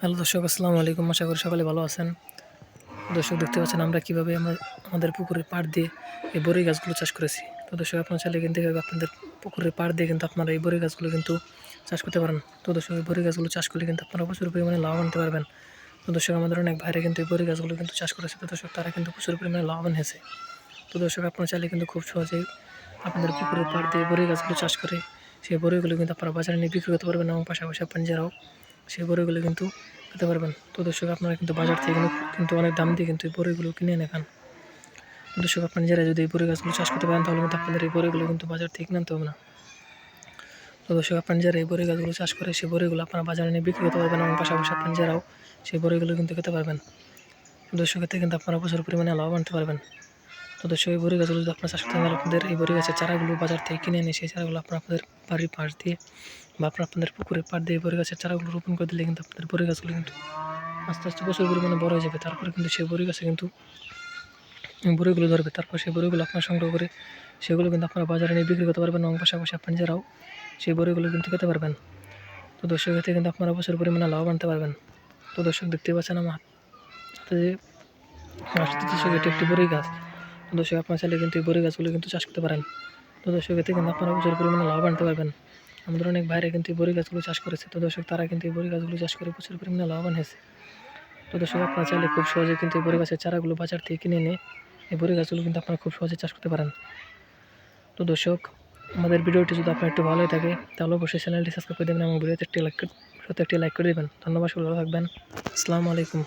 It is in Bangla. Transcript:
হ্যালো দর্শক, আসসালামু আলাইকুম। আশা করি সকালে ভালো আছেন। দর্শক, দেখতে পাচ্ছেন আমরা কীভাবে আমরা আমাদের পুকুরের পাড় দিয়ে এই বড়ি গাছগুলো চাষ করেছি। তো দর্শক, আপনার চাইলে কিন্তু আপনাদের পুকুরের পাড় দিয়ে কিন্তু আপনারা এই বড়ি গাছগুলো কিন্তু চাষ করতে পারেন। তো দর্শক, এই বড়ি গাছগুলো চাষ করলে কিন্তু আপনারা প্রচুর পরিমাণে লাভ আনতে পারবেন। তো দর্শক, আমাদের অনেক ভাইরা কিন্তু এই বড়ি গাছগুলো কিন্তু চাষ করেছে। তো দর্শক, তারা কিন্তু প্রচুর পরিমাণে লাভবান হয়েছে তো দর্শক, আপনারা চাইলে কিন্তু খুব সহজেই আপনাদের পুকুরের পাড় দিয়ে বড়ি গাছগুলো চাষ করে সেই বড়িগুলো কিন্তু আপনারা বাজারে নিয়ে বিক্রি করতে পারবেন এবং পাশাপাশি আপনার নিজেরাও সেই বড়িগুলো কিন্তু খেতে পারবেন। তো দর্শক, আপনারা কিন্তু বাজার থেকে কিন্তু অনেক দাম দিয়ে কিন্তু এই বড়িগুলো কিনে এনে খান। দর্শক, আপনারা নিজেরা যদি এই বড়ি গাছগুলো চাষ করতে পারেন, তাহলে কিন্তু আপনাদের এই বড়িগুলো কিন্তু বাজার থেকে কিনতে হবে না। তো দর্শক, আপনার নিজেরা এই বড়ি গাছগুলো চাষ করে, সেই বড়িগুলো আপনারা বাজারে নিয়ে বিক্রি করতে পারবেন। এবং পাশাপাশি আপনার নিজেরাও সেই বড়িগুলো কিন্তু খেতে পারবেন। দর্শক, এতে কিন্তু আপনারা প্রচুর পরিমাণে লাভ আনতে পারবেন। তো দর্শক এই বড়ি গাছগুলো যদি আপনারা চাষ করতে তাহলে আপনাদের এই বড়ি গাছের চারাগুলো বাজার থেকে কিনে এনে সেই চারাগুলো আপনারা আপনাদের বাড়ির পাশ দিয়ে বা আপনার আপনাদের পুকুরের পাড় দিয়ে এই বড়ি গাছের চারাগুলো রোপণ করে দিলে কিন্তু আপনাদের বড়ি গাছগুলো কিন্তু আস্তে আস্তে প্রচুর পরিমাণে বড় হয়ে যাবে। তারপরে কিন্তু সেই বড়ি গাছে কিন্তু বড়িগুলো ধরবে। তারপর সেই বড়িগুলো আপনার সংগ্রহ করে সেগুলো কিন্তু আপনারা বাজারে নিয়ে বিক্রি করতে পারবেন এবং পাশাপাশি আপনি নিজেরাও সেই বড়িগুলো কিন্তু খেতে পারবেন। তো দর্শক, এতে কিন্তু আপনারা প্রচুর পরিমাণে লাভ আনতে পারবেন। তো দর্শক দেখতে পাচ্ছেন আমার হাতে যে এটি একটি বড়ি গাছ। তো দর্শক, আপনার চাইলে কিন্তু এই বড়ি গাছগুলো কিন্তু চাষ করতে পারেন। তো দর্শক, এতে কিন্তু আপনারা প্রচুর পরিমাণে লাভ আনতে পারবেন। আমাদের অনেক বাইরে কিন্তু এই বড়ি গাছগুলো চাষ করেছে। তো দর্শক, তারা কিন্তু এই বড়ি গাছগুলো চাষ করে প্রচুর পরিমাণে লাভবান হয়েছে তো দর্শক, আপনারা চাইলে খুব সহজে কিন্তু এই বড়ি গাছের চারাগুলো বাজার থেকে কিনে এনে এই বড়ি গাছগুলো কিন্তু আপনারা খুব সহজে চাষ করতে পারেন। তো দর্শক, আমাদের ভিডিওটি যদি আপনার একটু ভালোই থাকে, তাহলে অবশ্যই চ্যানেলটি সাবস্ক্রাইব করে দেবেন এবং ভিডিওতে একটি লাইক লাইক করে দেবেন। ধন্যবাদ সকলে ভালো থাকবেন। আসসালামু আলাইকুম।